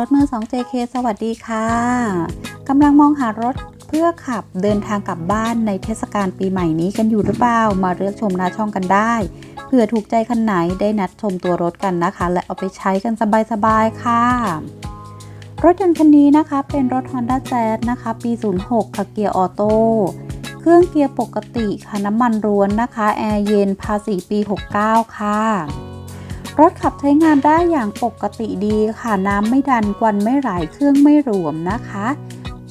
รถมือ 2JK สวัสดีค่ะ กำลังมองหารถเพื่อขับเดินทางกลับบ้านในเทศกาลปีใหม่นี้กันอยู่หรือเปล่า มาเลือกชมหน้าช่องกันได้ เผื่อถูกใจคันไหนได้นัดชมตัวรถกันนะคะ และเอาไปใช้กันสบายๆ ค่ะ รถยนต์คันนี้นะคะเป็นรถ Honda Jazz นะคะ ปี 06ค่ะเกียร์ออโต้เครื่องเกียร์ปกติค่ะน้ำมันร้วนนะคะ แอร์เย็นภาษีปี 69 ค่ะ รถขับใช้งานได้อย่างปกติดีค่ะน้ำไม่ดันควันไม่ไหลเครื่องไม่หลวมนะคะ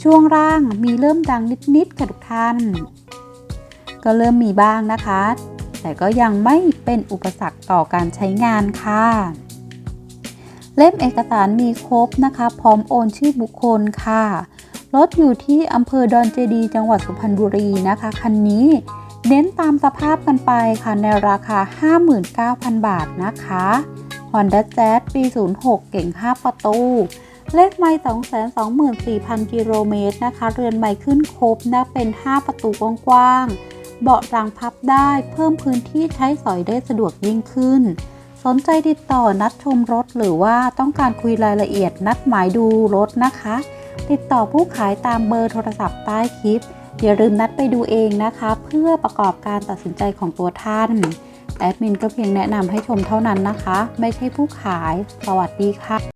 ช่วงล่างมีเริ่มดังนิดๆค่ะทุกท่าน ก็เริ่มมีบ้างนะคะ แต่ก็ยังไม่เป็นอุปสรรคต่อการใช้งานค่ะเล่มเอกสารมีครบนะคะ พร้อมโอนชื่อบุคคลค่ะ รถอยู่ที่อำเภอดอนเจดี จังหวัดสุพรรณบุรีนะคะ คันนี้ เน้นตามสภาพกันไปค่ะในราคา 59,000 บาทนะคะ Honda Jazz ปี 06 เก่ง 5 ประตู เลขไม่224,000 กิโลเมตรนะคะ เรือนใหม่ขึ้นครบนะเป็น 5 ประตูกว้างๆ เบาะหลังพับได้เพิ่มพื้นที่ใช้สอยได้สะดวกยิ่งขึ้น สนใจติดต่อนัดชมรถหรือว่าต้องการคุยรายละเอียดนัดหมายดูรถนะคะ ติดต่อผู้ขายตามเบอร์โทรศัพท์ใต้คลิป อย่าลืมนัดไปดูเองนะคะ เพื่อประกอบการตัดสินใจของตัวท่าน แอดมินก็เพียงแนะนำให้ชมเท่านั้นนะคะ ไม่ใช่ผู้ขาย สวัสดีค่ะ